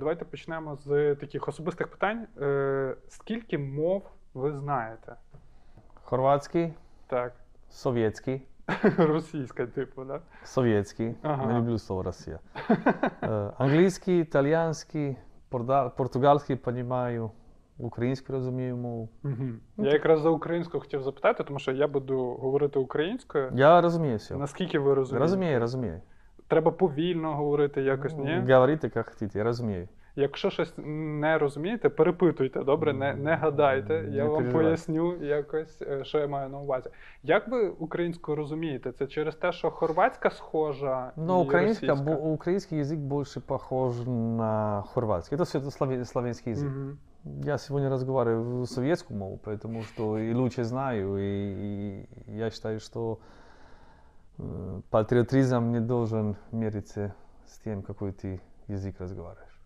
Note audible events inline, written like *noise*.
Давайте почнемо з таких особистих питань. Е, скільки мов ви знаєте? Хорватський, Так, совєтський, *laughs* російська, типу, да? совєтський. Ага. Не люблю слово Росія. Е, Англійський, італійський, порда- португальський понімаю, українську розумію мову. Угу. Я якраз за українську хотів запитати, тому що я буду говорити українською. Я розумію все. Наскільки ви розумієте? Розумію, розумію Треба повільно говорити якось, ні? Говорите, як хотите, я розумію. Якщо щось не розумієте, перепитуйте, добре, не, не гадайте. Я Не вам переживай. поясню якось, е, що я маю на увазі. Як ви українську розумієте? Це через те, що хорватська схожа Но і украинска, російська? бо- украинский язык больше похож на хорватский. Это все это славя- славянский язык. Мгм. Я сегодня разговариваю советскую мову, поэтому что и лучше знаю, и, и я считаю, что patriotizam ne dožan miriti se s tem, kako ti jezik razgovarjaš.